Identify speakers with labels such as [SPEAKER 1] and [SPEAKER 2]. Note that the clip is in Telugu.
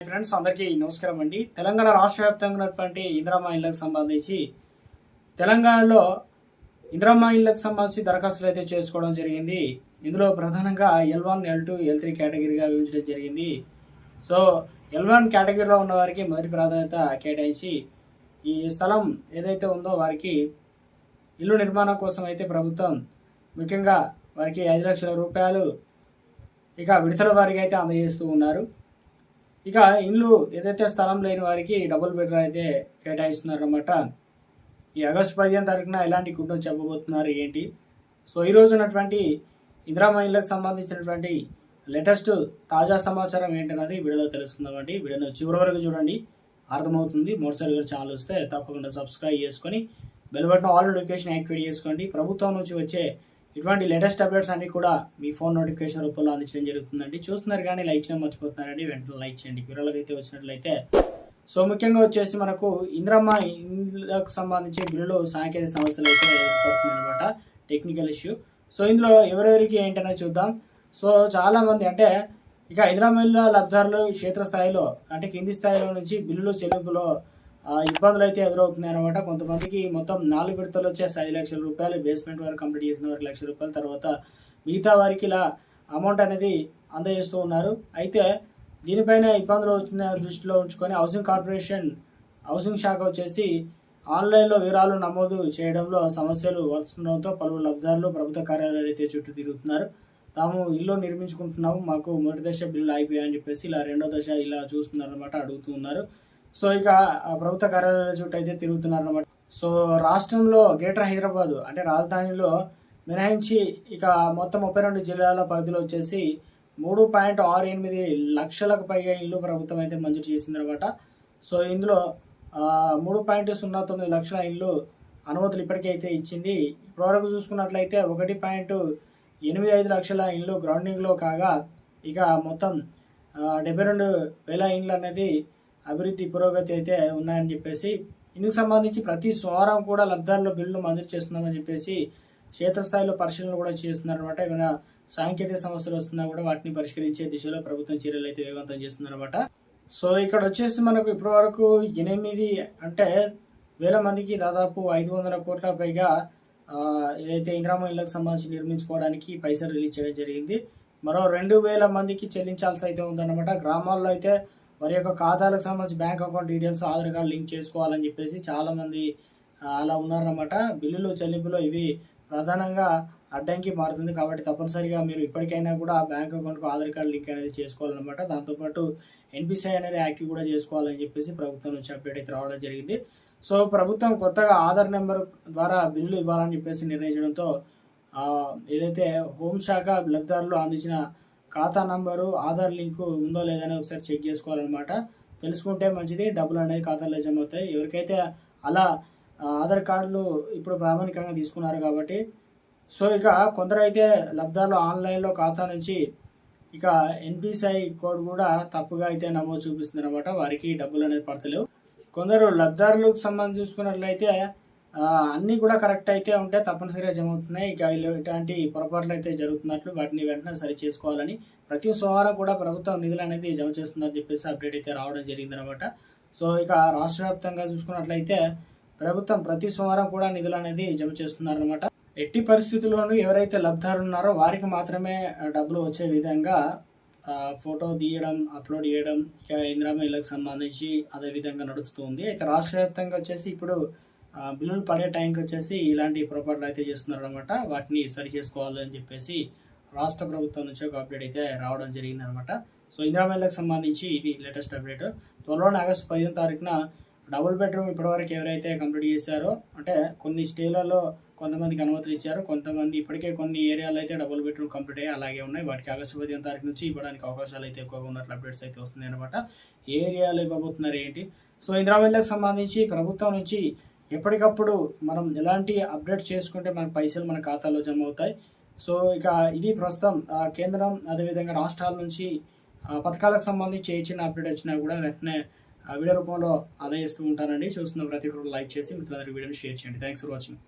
[SPEAKER 1] ఫ్రెండ్స్ అందరికీ నమస్కారం అండి. తెలంగాణ రాష్ట్ర వ్యాప్తంగా ఉన్నటువంటి ఇందిరామా ఇళ్ళకు సంబంధించి తెలంగాణలో ఇందిరామా ఇళ్ళకు సంబంధించి దరఖాస్తులు అయితే చేసుకోవడం జరిగింది. ఇందులో ప్రధానంగా L one L two L three కేటగిరీగా విభజించడం జరిగింది. సో ఎల్ వన్ కేటగిరీలో ఉన్న వారికి మొదటి ప్రాధాన్యత కేటాయించి ఈ స్థలం ఏదైతే ఉందో వారికి ఇల్లు నిర్మాణం కోసం అయితే ప్రభుత్వం ముఖ్యంగా వారికి ఐదు లక్షల రూపాయలు ఇక విడతల వారికి అయితే అందజేస్తూ ఉన్నారు. ఇక ఇండ్లు ఏదైతే స్థలం లేని వారికి డబుల్ బెడ్రూమ్ అయితే కేటాయిస్తున్నారు అనమాట ఈ ఆగస్టు పదిహేను తారీఖున ఎలాంటి గుడ్డం చెప్పబోతున్నారు ఏంటి? సో ఈ ఉన్నటువంటి ఇందిరా మహిళలకు సంబంధించినటువంటి లేటెస్ట్ తాజా సమాచారం ఏంటన్నది వీడియోలో తెలుసుకుందామండి. వీడియోను చివరి వరకు చూడండి. అర్థమవుతుంది. మరోసారి గారు ఛానల్ వస్తే తప్పకుండా సబ్స్క్రైబ్ చేసుకొని bell button all notification activate చేసుకోండి. ప్రభుత్వం నుంచి వచ్చే ఇటువంటి లేటెస్ట్ అప్డేట్స్ అన్ని కూడా మీ ఫోన్ నోటిఫికేషన్ రూపంలో అందించడం జరుగుతుందండి. చూస్తున్నారు కానీ లైక్ చేయడం మర్చిపోతున్నారండి. వెంటనే లైక్ చేయండి. వివరాలకు అయితే వచ్చినట్లయితే. సో ముఖ్యంగా వచ్చేసి మనకు ఇంద్రమ్మ ఇండ్లకు సంబంధించి బిల్లులు సాంకేతిక సమస్యలు అయితే ఏర్పడుతున్నాయి అనమాట టెక్నికల్ ఇష్యూ సో ఇందులో ఎవరెవరికి ఏంటనేది చూద్దాం. సో చాలామంది అంటే ఇక ఇంద్రమ్మ లబ్ధారులు క్షేత్రస్థాయిలో అంటే కింది స్థాయిలో నుంచి బిల్లులు చెల్లింపులో ఇబ్బందులు అయితే ఎదురవుతున్నాయి అనమాట కొంతమందికి మొత్తం నాలుగు విడతలు వచ్చేసి ఐదు లక్షల రూపాయలు బేస్మెంట్ వరకు కంప్లీట్ చేసిన వారికి లక్ష రూపాయల. తర్వాత మిగతా వారికి ఇలా అమౌంట్ అనేది అందజేస్తూ ఉన్నారు. అయితే దీనిపైన ఇబ్బందులు వచ్చిన దృష్టిలో ఉంచుకొని హౌసింగ్ కార్పొరేషన్ హౌసింగ్ శాఖ వచ్చేసి ఆన్లైన్లో వివరాలు నమోదు చేయడంలో సమస్యలు వస్తుండడంతో పలువురు లబ్ధారులు ప్రభుత్వ కార్యాలయాలు అయితే చుట్టూ తిరుగుతున్నారు. తాము ఇల్లు నిర్మించుకుంటున్నాము మాకు మొదటి దశ బిల్లు అయిపోయాయని చెప్పేసి ఇలా రెండో దశ ఇలా చూస్తున్నారన్నమాట అడుగుతూ ఉన్నారు. సో ఇక ప్రభుత్వ కార్యాలయాల చుట్టూ అయితే తిరుగుతున్నారు అనమాట సో రాష్ట్రంలో గ్రేటర్ హైదరాబాద్ అంటే రాజధానిలో మినహాయించి ఇక మొత్తం ముప్పై రెండు జిల్లాల పరిధిలో వచ్చేసి మూడు పాయింట్ ఆరు ఎనిమిది లక్షలకు పైగా ఇల్లు ప్రభుత్వం అయితే మంజూరు చేసిందనమాట సో ఇందులో మూడు పాయింట్ సున్నా తొమ్మిది లక్షల ఇల్లు అనుమతులు ఇప్పటికైతే అయితే ఇచ్చింది. ఇప్పటివరకు చూసుకున్నట్లయితే ఒకటి పాయింట్ ఎనిమిది ఐదు లక్షల ఇల్లు గ్రౌండింగ్లో కాగా ఇక మొత్తం డెబ్బై రెండు వేల ఇండ్లు అనేది అభివృద్ధి పురోగతి అయితే ఉన్నాయని చెప్పేసి ఇందుకు సంబంధించి ప్రతి సోమవారం కూడా లబ్ధారుల బిల్లులు మంజూరు చేస్తున్నామని చెప్పేసి క్షేత్రస్థాయిలో పరిశీలన కూడా చేస్తున్నారు అనమాట ఏమైనా సాంకేతిక సమస్యలు వస్తున్నా కూడా వాటిని పరిష్కరించే దిశలో ప్రభుత్వం చర్యలు అయితే వేగవంతం చేస్తుందన్నమాట. సో ఇక్కడ వచ్చేసి మనకు ఇప్పటి వరకు ఎనిమిది అంటే వేల మందికి దాదాపు ఐదు వందల కోట్ల పైగా ఏదైతే ఇందిరామ ఇళ్ళకు సంబంధించి నిర్మించుకోవడానికి పైసలు రిలీజ్ చేయడం జరిగింది. మరో రెండు వేల మందికి చెల్లించాల్సి అయితే ఉందన్నమాట. గ్రామాల్లో అయితే వారి యొక్క ఖాతాలకు సంబంధించి bank account details Aadhaar card link చేసుకోవాలని చెప్పేసి చాలా మంది అలా ఉన్నారన్నమాట. బిల్లులు చెల్లింపులో ఇవి ప్రధానంగా అడ్డంకి మారుతుంది కాబట్టి తప్పనిసరిగా మీరు ఇప్పటికైనా కూడా బ్యాంక్ అకౌంట్కు ఆధార్ కార్డు లింక్ అనేది చేసుకోవాలన్నమాట. దాంతోపాటు ఎన్పిసిఐ అనేది యాక్టివ్ కూడా చేసుకోవాలని చెప్పేసి ప్రభుత్వం నుంచి అప్డేట్ అయితే రావడం జరిగింది. సో ప్రభుత్వం కొత్తగా ఆధార్ నెంబర్ ద్వారా బిల్లు ఇవ్వాలని చెప్పేసి నిర్ణయించడంతో ఏదైతే హోంశాఖ లబ్ధిదారులు అందించిన ఖాతా నంబరు ఆధార్ లింకు ఉందో లేదని ఒకసారి చెక్ చేసుకోవాలన్నమాట. తెలుసుకుంటే మంచిది డబ్బులు అనేది ఖాతాలో జమ అవుతాయి ఎవరికైతే అలా ఆధార్ కార్డులు ఇప్పుడు ప్రామాణికంగా తీసుకున్నారు కాబట్టి. సో ఇక కొందరైతే లబ్ధాలు ఆన్లైన్లో ఖాతా నుంచి ఇక ఎన్పిసిఐ కోడ్ కూడా తప్పుగా అయితే నమోదు చూపిస్తుంది అనమాట వారికి డబ్బులు అనేది పడతలేవు. కొందరు లబ్ధారులకు సంబంధించి చూసుకున్నట్లయితే అన్నీ కూడా కరెక్ట్ అయితే ఉంటే తప్పనిసరిగా జమ అవుతున్నాయి ఇక ఇలా ఇట్లాంటి పొరపాట్లు అయితే జరుగుతున్నట్లు వాటిని వెంటనే సరి చేసుకోవాలని ప్రతి సోమవారం కూడా ప్రభుత్వం నిధులు అనేది జమ చేస్తుందని చెప్పేసి అప్డేట్ అయితే రావడం జరిగిందనమాట. సో ఇక రాష్ట్ర వ్యాప్తంగా చూసుకున్నట్లయితే ప్రభుత్వం ప్రతి సోమవారం కూడా నిధులు అనేది జమ చేస్తున్నారనమాట. ఎట్టి పరిస్థితుల్లోనూ ఎవరైతే లబ్ధారులు ఉన్నారో వారికి మాత్రమే డబ్బులు వచ్చే విధంగా ఫోటో తీయడం అప్లోడ్ చేయడం ఇక ఇందిరామ ఇళ్ళకి సంబంధించి అదే విధంగా నడుస్తుంది అయితే రాష్ట్ర వ్యాప్తంగా వచ్చేసి ఇప్పుడు బిల్లులు పడే టైంకి వచ్చేసి ఇలాంటి పొరపాట్లు అయితే చేస్తున్నారు అనమాట వాటిని సరి చేసుకోవాలని చెప్పేసి రాష్ట్ర ప్రభుత్వం నుంచి ఒక అప్డేట్ అయితే రావడం జరిగింది అనమాట సో ఇందిరామ సంబంధించి ఇది లేటెస్ట్ అప్డేట్. త్వరలోనే ఆగస్టు పదిహేను తారీఖున డబుల్ బెడ్రూమ్ ఇప్పటివరకు ఎవరైతే కంప్లీట్ చేశారో అంటే కొన్ని స్టేలలో కొంతమందికి అనుమతులు ఇచ్చారు కొంతమంది ఇప్పటికే కొన్ని ఏరియాలో అయితే డబుల్ బెడ్రూమ్ కంప్లీట్ అయ్యి అలాగే ఉన్నాయి. వాటికి ఆగస్టు పదిహేను తారీఖు నుంచి ఇవ్వడానికి అవకాశాలు అయితే ఎక్కువగా ఉన్నట్లు అప్డేట్స్ అయితే వస్తున్నాయి అనమాట ఏ ఏరియాలో ఇవ్వబోతున్నారు ఏంటి? సో ఇందిరామిల్లకు సంబంధించి ప్రభుత్వం నుంచి ఎప్పటికప్పుడు మనం ఎలాంటి అప్డేట్స్ చేసుకుంటే మన పైసలు మన ఖాతాలో జమ అవుతాయి. సో ఇక ఇది ప్రస్తుతం కేంద్రం అదేవిధంగా రాష్ట్రాల నుంచి పథకాలకు సంబంధించి ఏ చిన్న అప్డేట్ వచ్చినా కూడా వెంటనే వీడియో రూపంలో ఆదాయిస్తూ ఉంటానండి. చూస్తున్న ప్రతి ఒక్కరు లైక్ చేసి మిత్రులందరికీ వీడియోని షేర్ చేయండి. Thanks for watching.